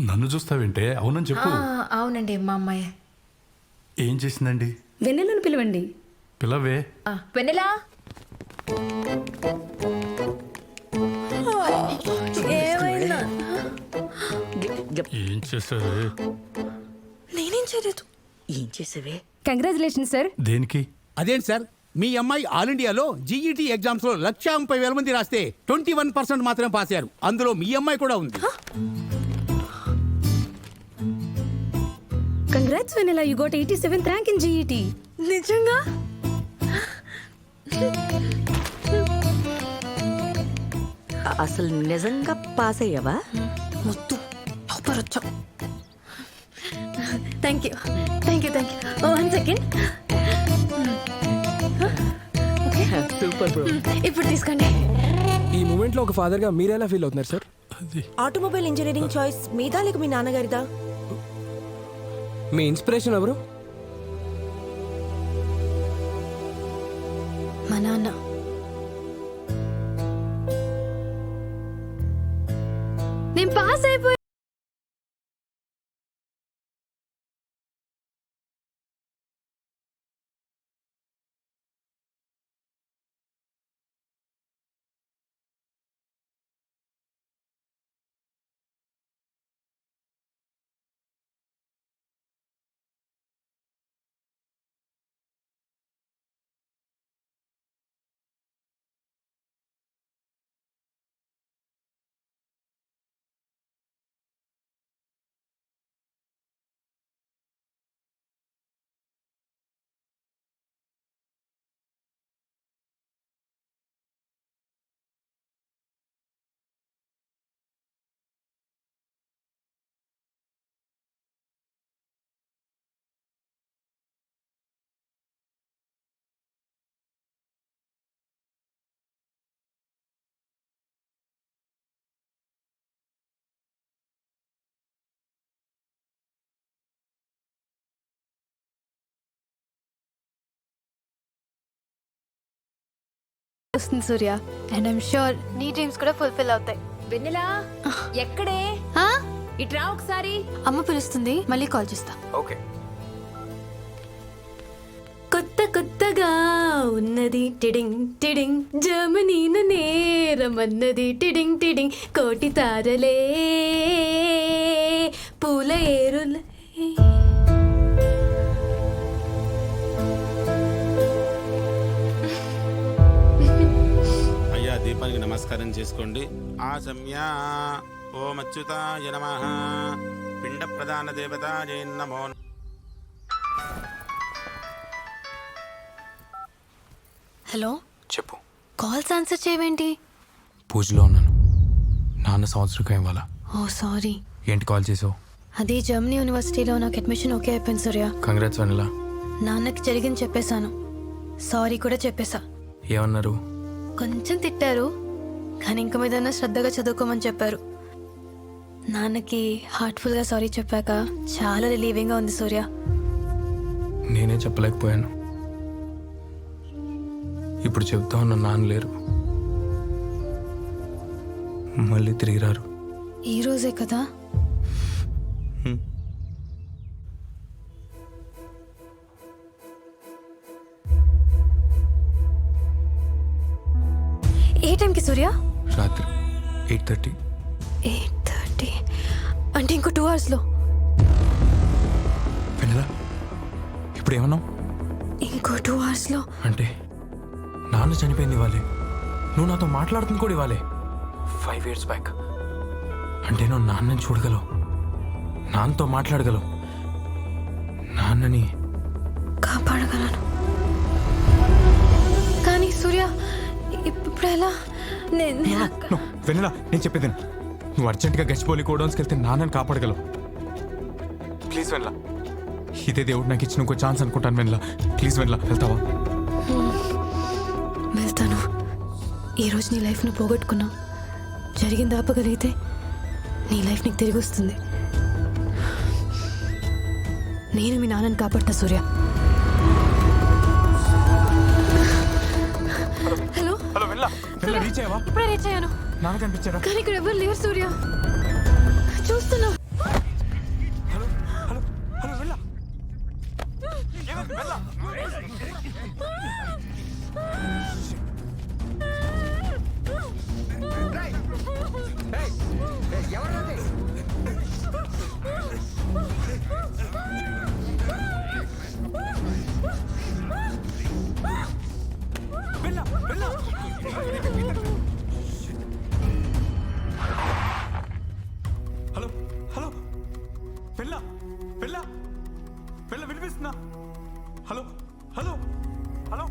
నన్ను చూస్తావేంటే? అవునని చెప్పు. ఆ, అవునండి మా అమ్మాయి. ఏం చేసిందండి? వెన్నెలను పిలవండి. పిల్లవే ఆ, వెన్నెలా? ఏమైందా? ఏం చేసావే నేనేం చేయలేదు. ఏం చేసావే? కంగ్రాచులేషన్ సార్ దేనికి? అదేంటి సార్ మీ అమ్మాయి ఆల్ ఇండియాలో జీఈటీ ఎగ్జామ్స్లో లక్ష ముప్పై వేల మంది రాస్తే ట్వంటీ వన్ పర్సెంట్ మాత్రమే పాస్ అయ్యారు. అందులో మీ అమ్మాయి కూడా ఉంది. Congrats Vennela you got eighty seventh rank in GET నిజంగా? అసలు నిజంగా పాస్ అయ్యావా? మొత్తం సూపర్ వచ్చా. Thank you thank you thank you one second super bro ఇప్పుడు తీసుకోండి. ఈ మూమెంట్లో ఒక ఫాదర్గా మీరెలా ఫీల్ అవుతున్నారు సార్ ఆటోమొబైల్ ఇంజనీరింగ్ చాయిస్ మీదా లేక మీ నాన్నగారిదా? మీ ఇన్స్పిరేషన్ ఎవరు? మా నాన్న. నేను పాస్ అయిపోయి వస్తుంది సూర్య. అండ్ ఐమ్ షూర్ నీ డ్రీమ్స్ కూడా ఫుల్ఫిల్ అవుతాయి. వెన్నెలా? ఎక్కడే? ఆ? ఇట్రా ఒకసారి. అమ్మ పిలుస్తుంది మళ్ళీ కాల్ చేస్తా. ఓకే. కొత్త కొత్తగా ఉన్నది టిడింగ్ టిడింగ్. జమనీన నేరమన్నది టిడింగ్ టిడింగ్. కోటి తారలే పూల ఏరులే. నమస్కారం చేసుకోండి. ఆ సమయ ఓం అచ్యుతాయ నమ. పిండ ప్రధాన దేవత నమో. హలో? చెప్పు. కాల్స్ ఆన్సర్ చేయవేంటి? పూజలో ఉన్నాను. నాన్న సంవత్సరం ఇవ్వాలా? ఓ సారీ. ఏంటి కాల్ చేసావు? అది జర్మనీ యూనివర్సిటీలో నాకు అడ్మిషన్ ఓకే అయిపోయింది సూర్య. కంగ్రాట్స్ వెనలా. నాన్నకి జరిగింది చెప్పేశాను. సారీ కూడా చెప్పేశా. ఏమన్నారు? కొంచెం తిట్టారు. కానీ ఇంక మీద శ్రద్ధగా చదువుకోమని చెప్పారు. నాన్నకి హార్ట్ఫుల్గా సారీ చెప్పాక చాలా రిలీవింగ్గా ఉంది సూర్య. నేనే చెప్పలేకపోయాను. ఇప్పుడు చెప్తా ఉన్న నాన్న లేరు. మళ్ళీ తిరిగి రారు. ఈ రోజే కదా? ఏ టైంకి సూర్య? రాత్రి ఎయిట్ థర్టీ. Eight thirty. అంటే ఇంకో టూ అవర్స్లో. ఇప్పుడు ఏమన్నావు? ఇంకో టూ అవర్స్లో. అంటే నాన్న చనిపోయింది ఇవ్వాలి. నువ్వు నాతో మాట్లాడుతుంది కూడా ఇవ్వాలి. ఫైవ్ ఇయర్స్ బ్యాక్ అంటే నువ్వు నాన్నని చూడగలవు. నాన్నతో మాట్లాడగలవు. నాన్నని కాపాడగలను. కానీ సూర్య ఇప్పుడు ఎలా నేను నో, వెన్నెలా నేను చెప్పేది విను. నువ్వు అర్జెంటుగా గచ్చిపోలి గోడౌన్స్కి వెళ్తే నాన్నని కాపాడగలవు. ప్లీజ్ వెన్నెలా ఇదే దేవుడు నాకు ఇచ్చిన ఇంకో ఛాన్స్ అనుకుంటాను వెన్నెలా. ప్లీజ్ వెన్నెలా వెళ్తావా? వెళ్తాను. ఈరోజు నీ లైఫ్ను పోగొట్టుకున్నావు జరిగింది ఆపగలిగితే నీ లైఫ్ నీకు తిరిగి వస్తుంది. నేను మీ నాన్నని కాపాడతా సూర్య. పిల్ల రీచ్ అయ్యావా? ఇప్పుడే రీచ్ అయ్యాను. నాన్న కనిపించారా కానీ ఇక్కడ ఎవరు లేరు సూర్య. చూస్తున్నా. ఎవరు హలో హలో. పిల్ల పిల్ల పిల్ల వినిపిస్తున్నా హలో హలో హలో.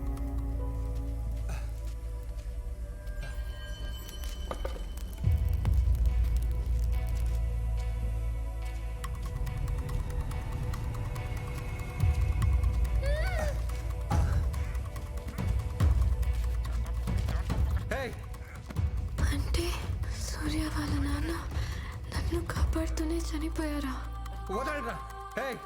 చనిపోయారా? హలో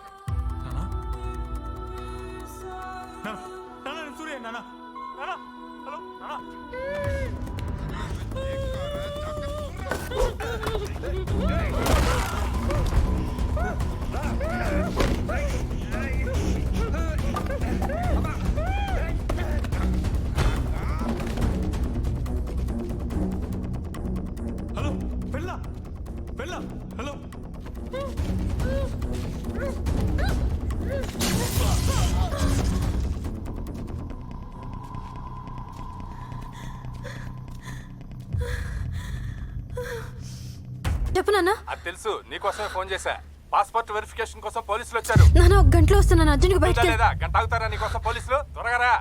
చెప్పు నాన్న. అది తెలుసు. నీకోసమే ఫోన్ చేశా. పాస్పోర్ట్ వెరిఫికేషన్ కోసం పోలీసులు వచ్చారు. నాన్న ఒక గంటలో వస్తున్నాను అర్జున్కి ఉందా బయటకి లేదా? గంట ఆగుతారా నీకోసం పోలీసులు? త్వరగా రా.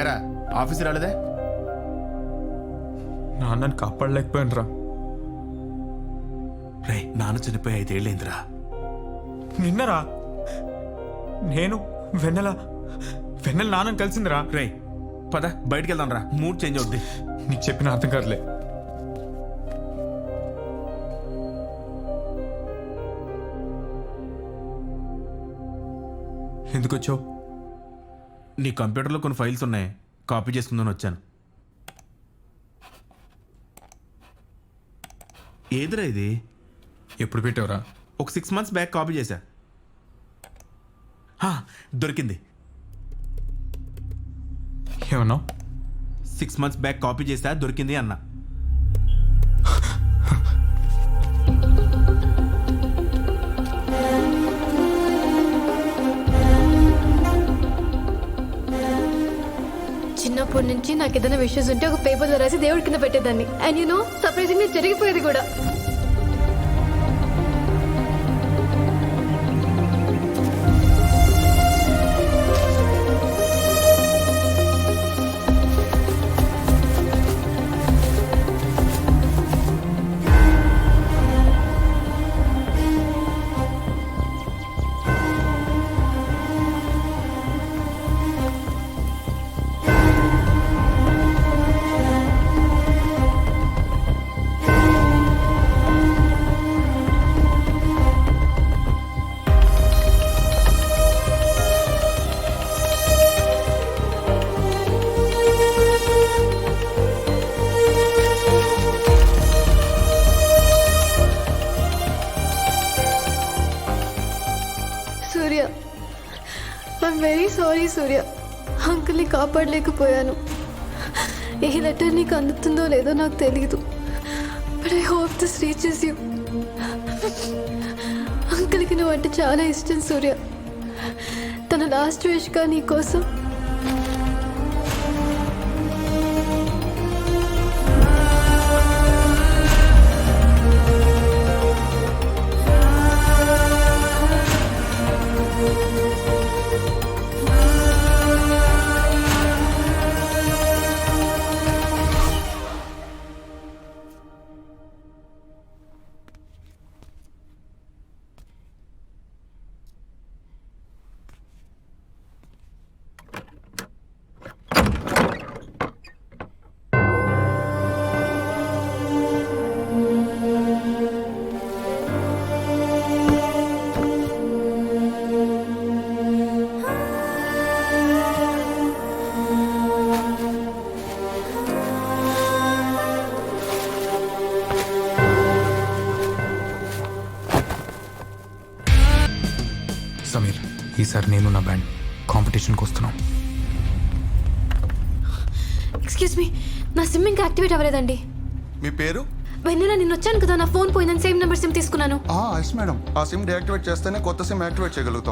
ఎరా ఆఫీస్ రాలేదే? నాన్నని కాపాడలేకపోయాను రా రే నాన్న చనిపోయి ఐదేళ్ళైందిరా. నిన్నరా? నేను వెన్నెల వెన్నెల నాన్నని కలిసిందిరా. రే పద బయటికి వెళ్దాం రా మూడ్ చేంజ్ అవుద్ది. నీకు చెప్పిన అర్థం కాదులే. ఎందుకు వచ్చావు నీ కంప్యూటర్లో కొన్ని ఫైల్స్ ఉన్నాయి. కాపీ చేసుకుందని వచ్చాను. ఏదిరా ఇది? ఎప్పుడు పెట్టావురా? ఒక సిక్స్ మంత్స్ బ్యాక్ కాపీ చేశా. దొరికింది. ఏమన్నావు? సిక్స్ మంత్స్ బ్యాక్ కాపీ చేశా దొరికింది అన్న. చిన్నప్పటి నుంచి నాకు ఏదైనా విషయస్ ఉంటే ఒక పేపర్లో రాసి దేవుడి కింద పెట్టేదాన్ని. అండ్ యు నో సర్ప్రైజింగ్ జరిగిపోయేది కూడా. సూర్య. అంకుల్ని కాపాడలేకపోయాను. ఈ లెటర్ నీకు అందుతుందో లేదో నాకు తెలియదు but I hope this reaches you అంకుల్కి నువ్వు అంటే చాలా ఇష్టం సూర్య. తన లాస్ట్ విష్గా నీ కోసం ఈసారి నేను నా బ్యాండ్ కాంపిటీషన్కి వస్తున్నాం. ఎక్స్క్యూజ్ మీ నా సిమ్ ఇంకా యాక్టివేట్ అవ్వలేదండి. మీ పేరు? వెన్నెల నేను వచ్చాను కదా నా ఫోన్ పోయిందని సేమ్ నెంబర్ సిమ్ తీసుకున్నాను. ఎస్ మేడం ఆ సిమ్ డీయాక్టివేట్ చేస్తేనే కొత్త సిమ్ యాక్టివేట్ చేయగలుగుతాం.